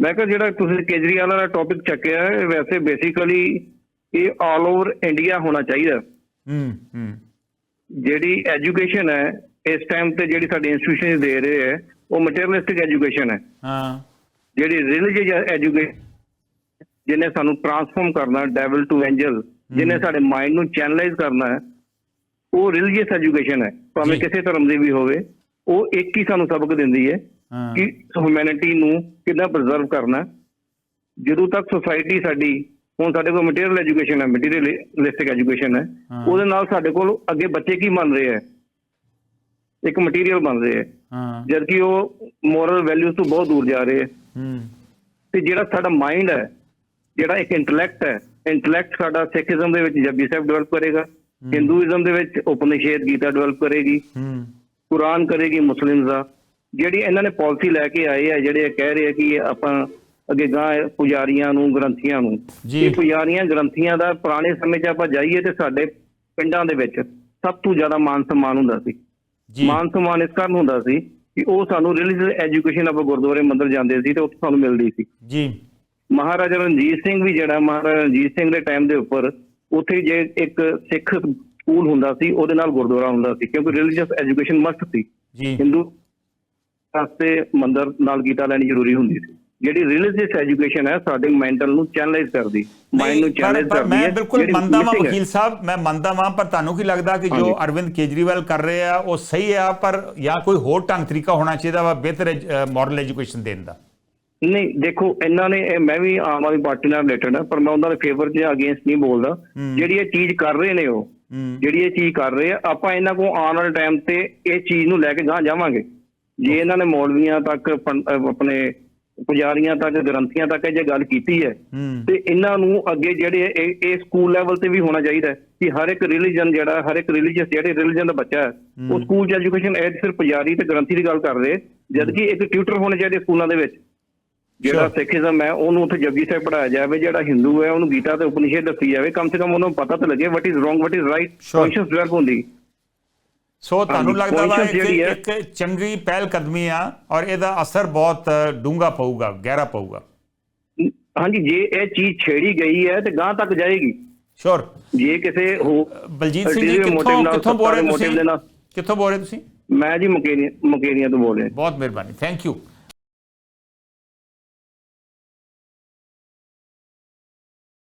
ਮੈਂ ਕਿਹਾ ਜਿਹੜਾ ਤੁਸੀਂ ਕੇਜਰੀਵਾਲ ਵਾਲਾ ਟੌਪਿਕ ਚੱਕਿਆ ਹੈ ਵੈਸੇ ਬੇਸਿਕਲੀ ਇਹ ਆਲ ਓਵਰ ਇੰਡੀਆ ਹੋਣਾ ਚਾਹੀਦਾ। ਹੂੰ ਹੂੰ। ਜਿਹੜੀ ਐਜੂਕੇਸ਼ਨ ਹੈ ਇਸ ਟਾਈਮ ਤੇ ਜਿਹੜੀ ਸਾਡੀ ਇੰਸਟੀਟਿਊਸ਼ਨ ਦੇ ਰਹੇ ਹੈ ਉਹ ਮਟੀਰੀਅਲਿਸਟਿਕ ਐਜੂਕੇਸ਼ਨ ਹੈ। ਹਾਂ। ਜਿਹੜੀ ਰਿਲੀਜੀਅਸ ਐਜੂਕੇਸ਼ਨ ਜਿਹਨੇ ਸਾਨੂੰ ਟਰਾਂਸਫਾਰਮ ਕਰਨਾ ਡੈਵਲ ਟੂ ਐਂਜਲ ਜਿਹਨੇ ਸਾਡੇ ਮਾਈਂਡ ਨੂੰ ਚੈਨਲਾਈਜ਼ ਕਰਨਾ ਹੈ ਉਹ ਰਿਲੀਜੀਅਸ ਐਜੂਕੇਸ਼ਨ ਹੈ। ਭਾਵੇਂ। ਕਿਸੇ ਧਰਮ ਦੀ ਵੀ ਹੋਵੇ ਉਹ ਇੱਕ ਹੀ ਸਾਨੂੰ ਸਬਕ ਦਿੰਦੀ ਹਾਂ ਕਿ ਹਿਊਮੈਨਿਟੀ ਨੂੰ ਕਿੱਦਾਂ ਪ੍ਰੀਜ਼ਰਵ ਕਰਨਾ। ਜਦੋਂ ਤੱਕ ਸੋਸਾਇਟੀ ਸਾਡੀ ਹੁਣ ਸਾਡੇ ਕੋਲ ਮਟੀਰੀਅਲ ਐਜੂਕੇਸ਼ਨ ਹੈ ਮਟੀਰੀਅਲਿਸਟਿਕ ਐਜੂਕੇਸ਼ਨ ਹੈ। ਉਹਦੇ ਨਾਲ ਸਾਡੇ ਕੋਲ ਅੱਗੇ ਬੱਚੇ ਕੀ ਬਣ ਰਹੇ ਹੈ? ਇੱਕ ਮਟੀਰੀਅਲ ਬਣ ਰਹੇ ਹੈ। ਜਦਕਿ ਉਹ ਮੋਰਲ ਵੈਲਿਊਜ਼ ਤੋਂ ਬਹੁਤ ਦੂਰ ਜਾ ਰਹੇ ਹੈ। ਤੇ ਜਿਹੜਾ ਸਾਡਾ ਮਾਈਂਡ ਹੈ ਜਿਹੜਾ ਇੱਕ ਇੰਟੈਲੈਕਟ ਹੈ ਇੰਟੈਲੈਕਟ ਸਾਡਾ ਸਿੱਖੀਜ਼ਮ ਦੇ ਵਿੱਚ ਜਪਜੀ ਸਾਹਿਬ ਡਿਵੈਲਪ ਕਰੇਗਾ ਹਿੰਦੂਇਜ਼ਮ ਦੇ ਵਿੱਚ ਉਪਨਿਸ਼ਦ ਗੀਤਾ ਡਿਵੈਲਪ ਕਰੇਗੀ ਹੂੰ। ਕੁਰਾਨ ਕਰੇਗੀ ਮੁਸਲਿਮਸ ਦਾ ਜਿਹੜੀ ਇਹਨਾਂ ਨੇ ਪਾਲਿਸੀ ਲੈ ਕੇ ਆਏ ਆ ਜਿਹੜੇ ਕਹਿ ਰਹੇ ਆ ਕਿ ਆਪਾਂ ਅੱਗੇ ਗਾਂ ਪੁਜਾਰੀਆਂ ਨੂੰ ਗ੍ਰੰਥੀਆਂ ਨੂੰ। ਇਹ ਪੁਜਾਰੀਆਂ ਗ੍ਰੰਥੀਆਂ ਦਾ ਪੁਰਾਣੇ ਸਮੇਂ 'ਚ ਆਪਾਂ ਜਾਈਏ ਤੇ ਸਾਡੇ ਪਿੰਡਾਂ ਦੇ ਵਿੱਚ ਸਭ ਤੋਂ ਜ਼ਿਆਦਾ ਮਾਨ ਸਨਮਾਨ ਹੁੰਦਾ ਸੀ। ਜੀ। ਮਾਨ ਸਨਮਾਨ ਇਸ ਕਾਰਨ ਹੁੰਦਾ ਸੀ ਕਿ ਉਹ ਸਾਨੂੰ ਰਿਲੀਜੀਅਸ ਐਜੂਕੇਸ਼ਨ ਆਪਾਂ ਗੁਰਦੁਆਰੇ ਮੰਦਰ ਜਾਂਦੇ ਸੀ ਤੇ ਉੱਥੇ ਸਾਨੂੰ ਮਿਲਦੀ ਸੀ। ਜੀ। ਮਹਾਰਾਜਾ ਰਣਜੀਤ ਸਿੰਘ ਵੀ ਜਿਹੜਾ ਮਹਾਰਾਜਾ ਰਣਜੀਤ ਸਿੰਘ ਦੇ ਟਾਈਮ ਦੇ ਉੱਪਰ ਉੱਥੇ ਜੇ ਇੱਕ ਸਿੱਖ ਸਕੂਲ ਹੁੰਦਾ ਸੀ ਉਹਦੇ ਨਾਲ ਗੁਰਦੁਆਰਾ ਹੁੰਦਾ ਸੀ ਕਿਉਂਕਿ ਰਿਲੀਜੀਅਸ ਐਜੂਕੇਸ਼ਨ ਮਸਟ ਸੀ। ਜੀ। ਹਿੰਦੂ ਵਾਸਤੇ ਮੰਦਰ ਨਾਲ ਗੀਤਾ ਲੈਣੀ ਜ਼ਰੂਰੀ ਹੁੰਦੀ ਸੀ। ਜਿਹੜੀ ਰਿਲੀਜੀਅਸ ਐਜੂਕੇਸ਼ਨ ਹੈ ਸਾਡੇ ਮੈਂਟਲ ਨੂੰ ਚੈਨਲਾਈਜ਼ ਕਰਦੀ ਮਾਈਂਡ ਨੂੰ ਚੈਨਲਾਈਜ਼ ਕਰਦੀ ਹੈ ਮੈਂ ਬਿਲਕੁਲ ਮੰਨਦਾ ਵਾਂ। ਵਕੀਲ ਸਾਹਿਬ ਮੈਂ ਮੰਨਦਾ ਵਾਂ ਪਰ ਤੁਹਾਨੂੰ ਕੀ ਲੱਗਦਾ ਕਿ ਜੋ। ਅਰਵਿੰਦ ਕੇਜਰੀਵਾਲ ਕਰ ਰਹੇ ਆ ਉਹ ਸਹੀ ਆ ਪਰ ਜਾਂ ਕੋਈ ਹੋਰ ਢੰਗ ਤਰੀਕਾ ਹੋਣਾ ਚਾਹੀਦਾ ਵਾ ਬਿਹਤਰ ਮਾਰਲ ਐਜੂਕੇਸ਼ਨ ਦੇਣ ਦਾ? ਨਹੀਂ ਦੇਖੋ ਇਹਨਾਂ ਨੇ ਮੈਂ ਵੀ ਆਮ ਆਦਮੀ ਪਾਰਟੀ ਨਾਲ ਰਿਲੇਟਡ ਹਾਂ ਪਰ ਮੈਂ ਉਹਨਾਂ ਦੇ ਫੇਵਰ 'ਚ ਅਗੇਂਸਟ ਨਹੀਂ ਬੋਲਦਾ। ਜਿਹੜੀ ਇਹ ਚੀਜ਼ ਕਰ ਰਹੇ ਨੇ ਉਹ ਜਿਹੜੀ ਇਹ ਚੀਜ਼ ਕਰ ਰਹੇ ਆ ਆਪਾਂ ਇਹਨਾਂ ਕੋਲ ਆਉਣ ਵਾਲੇ ਟਾਈਮ ਤੇ ਇਹ ਚੀਜ਼ ਨੂੰ ਲੈ ਕੇ ਗਾਂ ਜਾਵਾਂਗੇ। ਜੇ ਇਹਨਾਂ ਨੇ ਮੌਲਵੀਆਂ ਤੱਕ ਆਪਣੇ ਪੁਜਾਰੀਆਂ ਤੱਕ ਗ੍ਰੰਥੀਆਂ ਤੱਕ ਇਹ ਜੇ ਗੱਲ ਕੀਤੀ ਹੈ ਤੇ ਇਹਨਾਂ ਨੂੰ ਅੱਗੇ ਜਿਹੜੇ ਇਹ ਇਹ ਸਕੂਲ ਲੈਵਲ ਤੇ ਵੀ ਹੋਣਾ ਚਾਹੀਦਾ ਕਿ ਹਰ ਇੱਕ ਰਿਲੀਜਨ ਜਿਹੜਾ ਹਰ ਇੱਕ ਰਿਲੀਜੀਅਸ ਜਿਹੜੇ ਰਿਲੀਜਨ ਦਾ ਬੱਚਾ ਹੈ ਉਹ ਸਕੂਲ 'ਚ ਐਜੂਕੇਸ਼ਨ ਇਹ ਸਿਰਫ ਪੁਜਾਰੀ ਤੇ ਗ੍ਰੰਥੀ ਦੀ ਗੱਲ ਕਰ ਰਹੇ ਜਦਕਿ ਇੱਕ ਟਿਊਟਰ ਹੋਣੇ ਚਾਹੀਦੇ ਸਕੂਲਾਂ ਦੇ ਵਿੱਚ ਜਿਹੜਾ. ਸਿੱਖੀਜ਼ਮ ਹੈ ਉਹਨੂੰ ਉੱਥੇ ਜਪਜੀ ਸਾਹਿਬ ਪੜਾਇਆ ਜਾਵੇ ਜਿਹੜਾ ਹਿੰਦੂ ਹੈ ਉਹਨੂੰ ਗੀਤਾ ਤੇ ਉਪਨਿਸ਼ਦ ਦੱਸੀ ਜਾਵੇ ਕਮ ਸੇ ਕਮ ਉਹਨੂੰ ਪਤਾ ਤਾਂ ਲੱਗੇ what is wrong what is right. Conscious develop ਹੁੰਦੀ ਸੋ ਤੁਹਾਨੂੰ ਲੱਗਦਾ ਵਾ ਇੱਕ ਇੱਕ ਚੰਗੀ ਪਹਿਲ ਕਦਮੀ ਆ ਔਰ ਇਹਦਾ ਅਸਰ ਬਹੁਤ ਡੂੰਘਾ ਪਊਗਾ ਗਹਿਰਾ ਪਊਗਾ। ਹਾਂਜੀ ਜੇ ਇਹ ਚੀਜ਼ ਛੇੜੀ ਗਈ ਹੈ ਤੇ ਗਾਂ ਤੱਕ ਜਾਏਗੀ। ਸ਼ੋਰ ਜੇ ਕਿਸੇ ਬਲਜੀਤ ਸਿੰਘ ਜੀ ਕਿੱਥੋਂ ਕਿੱਥੋਂ ਬੋਲ ਰਹੇ ਤੁਸੀਂ। ਕਿੱਥੋਂ ਬੋਲ ਰਹੇ ਤੁਸੀਂ? ਮੈਂ ਜੀ ਮੁਕੇਰੀਆਂ ਮੁਕੇਰੀਆਂ ਤੋਂ ਬੋਲ ਰਿਹਾ। ਬਹੁਤ ਮਿਹਰਬਾਨੀ। Thank you